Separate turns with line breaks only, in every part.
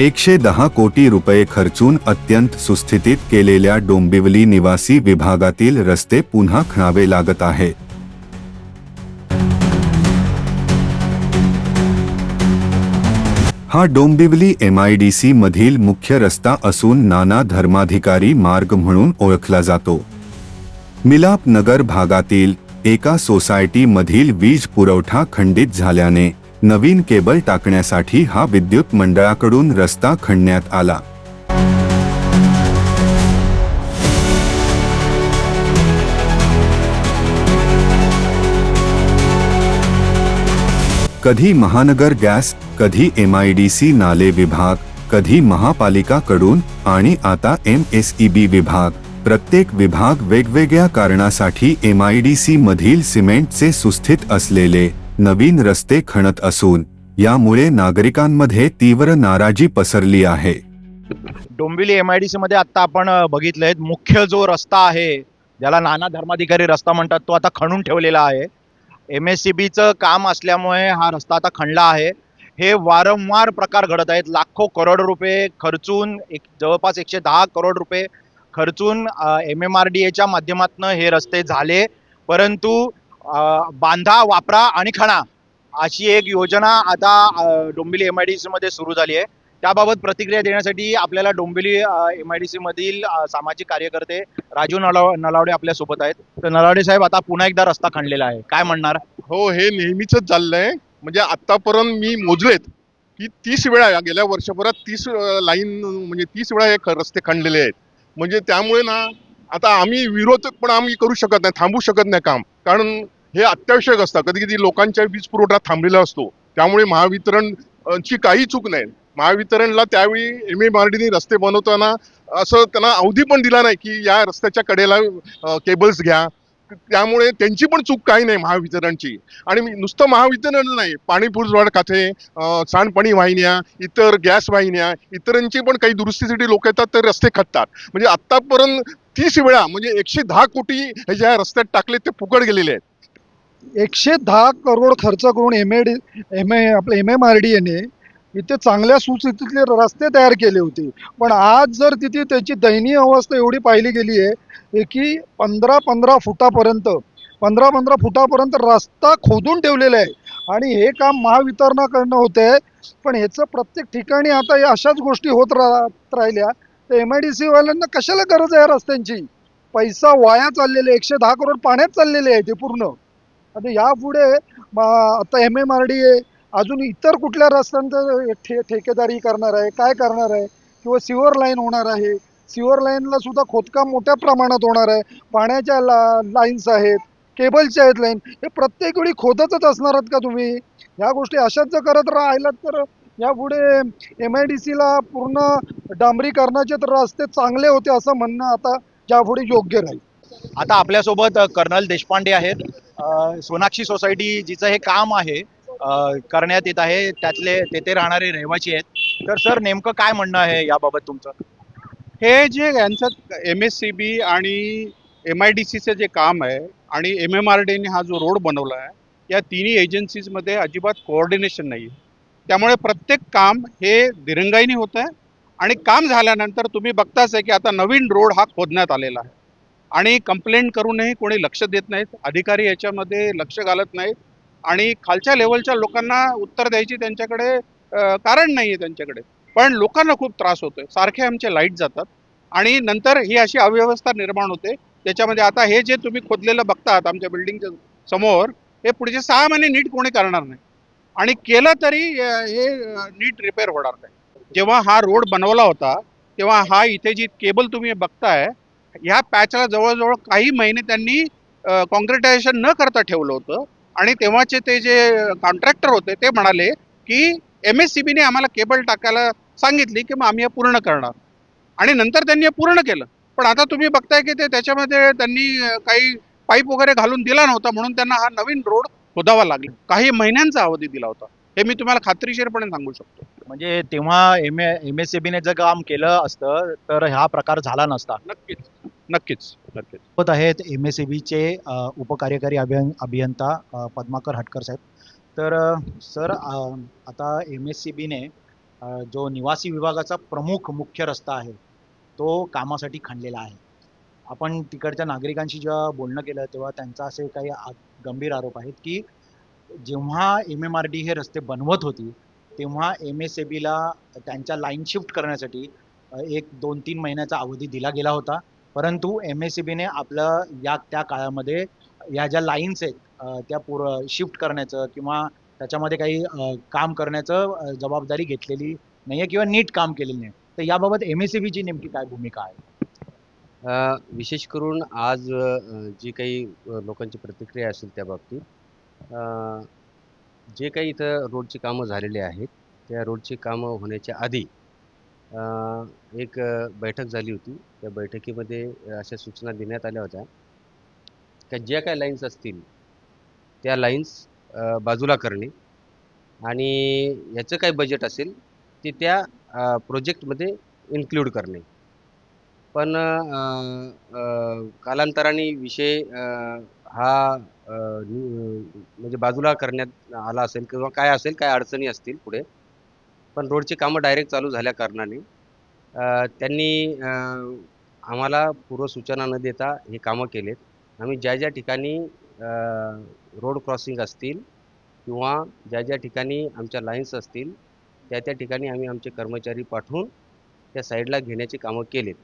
एकशे दहा कोटी रुपये खर्चून अत्यंत सुस्थितीत केलेल्या डोंबिवली निवासी विभागातील रस्ते पुन्हा खणावे लागत आहेत हा डोंबिवली एमआयडीसी मधील मुख्य रस्ता असून नाना धर्माधिकारी मार्ग म्हणून ओळखला जातो. मिलाप नगर भागातील एका सोसायटी मधील वीज पुरवठा खंडित झाल्याने नवीन केबल टाकण्यासाठी हा विद्युत मंडळाकडून रस्ता खणण्यात आला. कधी महानगर गॅस कधी एम आय डी सी नाले विभाग कधी महापालिकाकडून आणि आता एम एस ई बी विभाग. प्रत्येक विभाग वेगवेगळ्या कारणासाठी एम आय डी मधील सिमेंटचे सुस्थित असलेले नवीन रस्ते खणत असून यामुळे नागरिकांमध्ये तीव्र नाराजी पसरली आहे.
Dombivli M I D C मध्ये आता आपण बघितलंय मुख्य जो रस्ता आहे ज्याला नाना धर्माधिकारी रस्ता म्हणतात तो आता खणून ठेवलेला आहे. एम एस सी बीचं काम असल्यामुळे हा रस्ता आता खणला आहे. हे वारंवार प्रकार घडत आहेत. लाखो करोड रुपये खर्चून एक जवळपास एकशे दहा करोड रुपये खर्चून एम एम आर डी एच्या माध्यमातून हे रस्ते झाले. परंतु बांधा वापरा आणि खणा अशी एक योजना आता डोंबिवली एम आय डी मध्ये सुरू झाली आहे. त्याबाबत प्रतिक्रिया देण्यासाठी आपल्याला Dombivli M I D C मधील सामाजिक कार्यकर्ते राजू नलाव नलावडे आपल्यासोबत आहेत. तर नलावडे साहेब आता पुन्हा एकदा रस्ता खणलेला आहे. काय म्हणणार?
हो हे नेहमीच चाललंय. म्हणजे आतापर्यंत मी मोजलेत की तीस वेळा गेल्या वर्षभरात तीस लाईन म्हणजे तीस वेळा हे रस्ते खणलेले आहेत. म्हणजे त्यामुळे ना आता आम्ही विरोध पण आम्ही करू शकत नाही थांबू शकत नाही काम. कारण हे अत्यावश्यक असतं. कधी कधी लोकांच्या वीज पुरवठा थांबलेला असतो. त्यामुळे महावितरण ची काही चूक नाही. महावितरणला त्यावेळी एम एम आर डीने रस्ते बनवताना असं त्यांना अवधी पण दिला नाही की या रस्त्याच्या कडेला केबल्स घ्या. त्यामुळे त्यांची पण चूक काही नाही महावितरणची. आणि मी- नुसतं महावितरण नाही पाणी पुरवठा खाते सांडपाणी वाहिन्या इतर गॅस वाहिन्या इतरांची पण काही दुरुस्तीसाठी लोक येतात तर रस्ते खणतात म्हणजे आत्तापर्यंत तीस वेळा म्हणजे एकशे दहा कोटी हे ज्या रस्त्यात टाकले ते फुकट गेलेले आहेत.
एकशे दहा करोड खर्च करून M A D M A आपलं एम एम आर डी एने इथे चांगल्या सुस्थितीतले रस्ते तयार केले होते. पण आज जर तिथे त्याची दयनीय अवस्था एवढी पाहिली गेली आहे की पंधरा पंधरा फुटापर्यंत पंधरा पंधरा फुटापर्यंत रस्ता खोदून ठेवलेला आहे. आणि हे काम महावितरणाकडनं होतं आहे पण ह्याचं प्रत्येक ठिकाणी आता या अशाच गोष्टी होत राहत राहिल्या. तर एम आय डी सीवाल्यांना कशाला गरज आहे या रस्त्यांची? पैसा वाया चाललेले एकशे दहा करोड पाण्यात चाललेले आहे ते पूर्ण. आता यापुढे आता M M R D A अजून इतर कुठल्या रस्त्यांचं ठे ठेकेदारी करणार आहे काय करणार आहे? किंवा सिवर लाईन होणार आहे. सिवर लाईनला सुद्धा खोदकाम मोठ्या प्रमाणात होणार आहे. पाण्याच्या ला लाईन्स आहेत केबलच्या आहेत लाईन. हे प्रत्येक वेळी खोदतच असणार आहात का तुम्ही? ह्या गोष्टी अशाच जर करत राहिलात तर यापुढे एम आय डी सीला पूर्ण डांबरीकरणाचे तर रस्ते चांगले होते असं म्हणणं आता यापुढे योग्य राहील.
आता आपल्यासोबत कर्नल देशपांडे आहेत. सोनाक्षी सोसायटी जिचं हे काम आहे करण्यात येत आहे त्यातले तेथे राहणारे रहिवासी आहेत. तर सर नेमकं काय म्हणणं आहे याबाबत तुमचं?
हे जे यांचं एम एस सी बी आणि एम आय डी सीचं जे काम आहे आणि एम एम आर डीने हा जो रोड बनवला आहे या तिन्ही एजन्सीजमध्ये अजिबात कोऑर्डिनेशन नाही आहे त्यामुळे प्रत्येक काम हे दिरंगाईने होत आहे आणि काम झाल्यानंतर तुम्ही बघताच आहे की आता नवीन रोड हा खोदण्यात आलेला आहे. आणि कंप्लेंट करूनही कोणी लक्ष देत नाहीत. अधिकारी याच्यामध्ये लक्ष घालत नाहीत. आणि खालच्या लेवलच्या लोकांना उत्तर द्यायची त्यांच्याकडे कारण नाही आहे त्यांच्याकडे. पण लोकांना खूप त्रास होतोय. सारखे आमचे लाइट जातात. आणि नंतर ही अशी अव्यवस्था निर्माण होते. त्याच्यामध्ये आता हे जे तुम्ही खोदलेलं बघतात आमच्या बिल्डिंगच्या समोर हे पुढचे सहा महिने नीट कोणी करणार नाही. आणि केलं तरी हे नीट रिपेअर होणार नाही. जेव्हा हा रोड बनवला होता तेव्हा हा इथे जी केबल तुम्ही बघताय ह्या पॅचला जवळजवळ काही महिने त्यांनी कॉन्क्रिटायझेशन न करता ठेवलं होतं. आणि तेव्हाचे ते जे कॉन्ट्रॅक्टर होते ते म्हणाले की एम एस सी बीने आम्हाला केबल टाकायला सांगितली की मग आम्ही हे पूर्ण करणार. आणि नंतर त्यांनी हे पूर्ण केलं. पण आता तुम्ही बघताय की ते त्याच्यामध्ये त्यांनी काही पाईप वगैरे घालून दिला नव्हता म्हणून त्यांना हा नवीन रोड खोदावा लागला. काही महिन्यांचा अवधी दिला होता. हे मी तुम्हाला खात्रीशीरपणे सांगू शकतो.
म्हणजे तेव्हा एम एम एस सी बीने जर काम केलं असतं तर हा प्रकार झाला नसता.
नक्कीच. नक्कीच. नक्कीच.
सोबत आहेत एम एस सी बीचे उपकार्यकारी अभियं अभियंता अ, पद्माकर हटकर साहेब. तर अ, सर अ, आता एम एस सी बीने अ, जो निवासी विभागाचा प्रमुख मुख्य रस्ता आहे तो कामासाठी खणलेला आहे. आपण तिकडच्या नागरिकांशी जेव्हा बोलणं केलं तेव्हा त्यांचा असे काही आ- गंभीर आरोप आहेत की जेव्हा एम एम आर डी हे रस्ते बनवत होती तेव्हा एम एस ए बीला त्यांच्या लाईन शिफ्ट करण्यासाठी एक दोन तीन महिन्याचा अवधी दिला गेला होता. परंतु एम एस सी बीने आपलं या त्या काळामध्ये या ज्या लाईन्स आहेत त्या पुर शिफ्ट करण्याचं किंवा त्याच्यामध्ये काही काम करण्याचं जबाबदारी घेतलेली नाही आहे किंवा नीट काम केलेलं नाही. तर याबाबत एम एस सी बीची नेमकी काय भूमिका आहे?
विशेष करून आज जी काही लोकांची प्रतिक्रिया असेल त्या बाबतीत जे काही इथं रोडची कामं झालेली आहेत त्या रोडची कामं होण्याच्या आधी एक बैठक झाली होती. त्या बैठकीमध्ये अशा सूचना देण्यात आल्या होत्या का ज्या काही लाईन्स असतील त्या लाईन्स बाजूला करणे आणि याचं काय बजेट असेल ते त्या प्रोजेक्टमध्ये इन्क्लूड करणे. पण कालांतराने विषय हा म्हणजे बाजूला करण्यात आला असेल किंवा काय असेल काय अडचणी असतील पुढे. पण रोडची कामं डायरेक्ट चालू झाल्या कारणाने त्यांनी आम्हाला पूर्वसूचना न देता हे कामं केलेत. आम्ही ज्या ज्या ठिकाणी रोड क्रॉसिंग असतील किंवा ज्या ज्या ठिकाणी आमच्या लाईन्स असतील त्या त्या ठिकाणी आम्ही आमचे कर्मचारी पाठवून त्या साईडला घेण्याची कामं केलीत.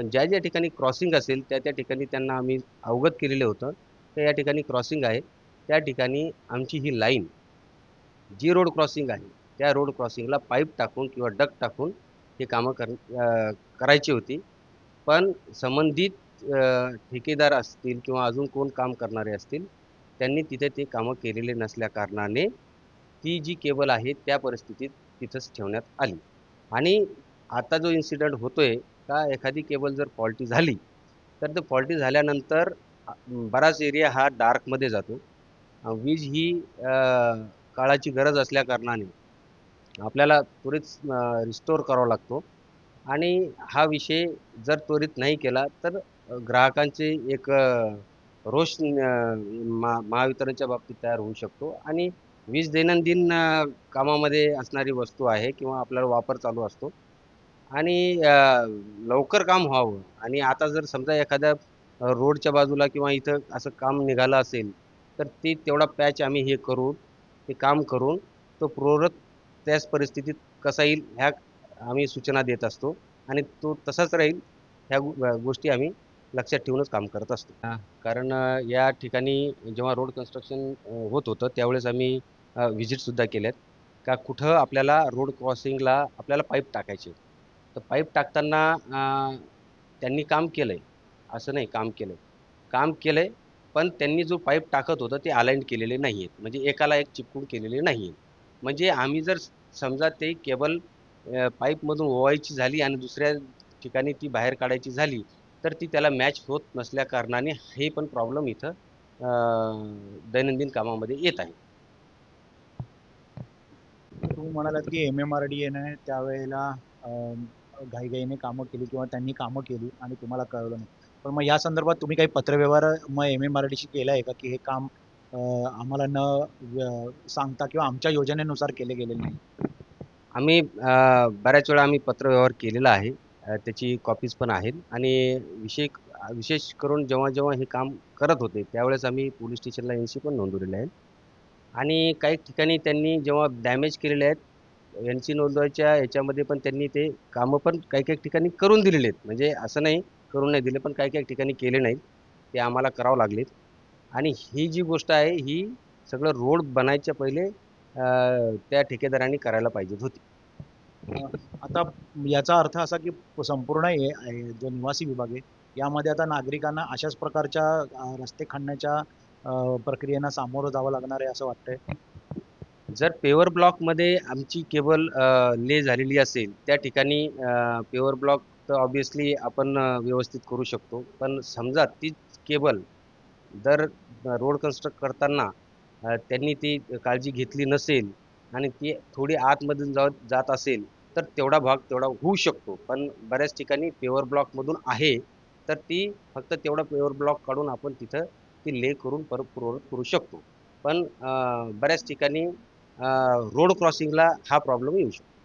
पण ज्या ज्या ठिकाणी क्रॉसिंग असेल त्या त्या ठिकाणी त्यांना आम्ही अवगत केलेलं होतं. तर या ठिकाणी क्रॉसिंग आहे. त्या ठिकाणी आमची ही लाईन जी रोड क्रॉसिंग आहे त्या रोड क्रॉसिंगला पाईप टाकून किंवा डक टाकून हे कामं कर करायची होती. पण संबंधित ठेकेदार असतील किंवा अजून कोण काम करणारे असतील त्यांनी तिथे ते कामं केलेले नसल्या कारणाने ती जी केबल आहे त्या परिस्थितीत तिथंच ठेवण्यात आली. आणि आता जो इन्सिडंट होतो आहे का एखादी केबल जर फॉल्टी झाली तर ते फॉल्टी झाल्यानंतर बराच एरिया हा डार्कमध्ये जातो. वीज ही काळाची गरज असल्याकारणाने आपल्याला त्वरित रिस्टोर करावा लागतो. आणि हा विषय जर त्वरित नाही केला तर ग्राहकांचे एक रोष मा महावितरणच्या बाबतीत तयार होऊ शकतो. आणि वीज दैनंदिन कामामध्ये असणारी वस्तू आहे किंवा आपल्याला वापर चालू असतो. आणि लवकर काम व्हावं. आणि आता जर समजा एखाद्या रोडच्या बाजूला किंवा इथं असं काम निघालं असेल तर ते तेवढा पॅच आम्ही हे करून ते काम करून तो पूर्ववत त्याच परिस्थितीत कसा येईल ह्या आम्ही सूचना देत असतो आणि तो तसाच राहील ह्या गोष्टी आम्ही लक्षात ठेवूनच काम करत असतो. कारण या ठिकाणी जेव्हा रोड कन्स्ट्रक्शन होत होतं त्यावेळेस आम्ही व्हिजिटसुद्धा केल्यात. का कुठं आपल्याला रोड क्रॉसिंगला आपल्याला पाईप टाकायचे तर पाईप टाकताना त्यांनी काम केलं आहे असं नाही काम केलं आहे काम केलं आहे पण त्यांनी जो पाईप टाकत होतं ते अलाईन केलेले नाही आहेत म्हणजे एकाला एक चिपकून केलेले नाही आहेत म्हणजे आम्ही जर समजा ते केबल पाईपमधून ओवायची झाली आणि दुसऱ्या ठिकाणी ती बाहेर काढायची झाली तर ती त्याला मॅच होत नसल्या कारणाने हे पण प्रॉब्लेम इथं दैनंदिन कामामध्ये येत आहे.
तुम्ही म्हणालात की एम एम आर डी एने त्यावेळेला घाईघाईने कामं केली किंवा त्यांनी कामं केली आणि तुम्हाला कळवलं नाही. पण मग या संदर्भात तुम्ही काही पत्रव्यवहार मग एम ए मराठीशी केला आहे का? की हे काम आम्हाला न सांगता किंवा आमच्या योजनेनुसार केले गेले नाही?
आम्ही बऱ्याच वेळा आम्ही पत्रव्यवहार केलेला आहे. त्याची कॉपीज पण आहेत. आणि विषय विशेष करून जेव्हा जेव्हा हे काम करत होते त्यावेळेस आम्ही पोलीस स्टेशनला एन सी पण नोंदवलेले आहेत. आणि काही ठिकाणी त्यांनी जेव्हा डॅमेज केलेले आहेत यांची नोंदवायच्या याच्यामध्ये पण त्यांनी ते कामं पण काही काही ठिकाणी करून दिलेले आहेत. म्हणजे असं नाही करून नाही दिले पण काही काही ठिकाणी केले नाहीत. ते आम्हाला करावं लागलेत. आणि ही जी गोष्ट आहे ही सगळं रोड बनायच्या पहिले त्या ठेकेदारांनी करायला पाहिजेत होती.
आता याचा अर्थ असा की संपूर्ण हे- जो निवासी विभाग आहे यामध्ये आता नागरिकांना अशाच प्रकारच्या रस्ते खणण्याच्या प्रक्रियेना सामोरं जावं लागणार आहे असं वाटतंय.
जर पेवर ब्लॉकमध्ये आमची केबल ले झालेली असेल त्या ठिकाणी पेवर ब्लॉक तर ऑब्विसली आपण व्यवस्थित करू शकतो. पण समजा तीच केबल जर रोड कन्स्ट्रक्ट करताना त्यांनी ती काळजी घेतली नसेल आणि ती थोडी आतमधून जात जात असेल तर तेवढा भाग तेवढा होऊ शकतो. पण बऱ्याच ठिकाणी पेवर ब्लॉकमधून आहे तर ती फक्त तेवढा पेवर ब्लॉक काढून आपण तिथं ती ले करून परत पूर्ववत करू शकतो. पण बऱ्याच ठिकाणी रोड क्रॉसिंगला हा प्रॉब्लेम येऊ शकतो.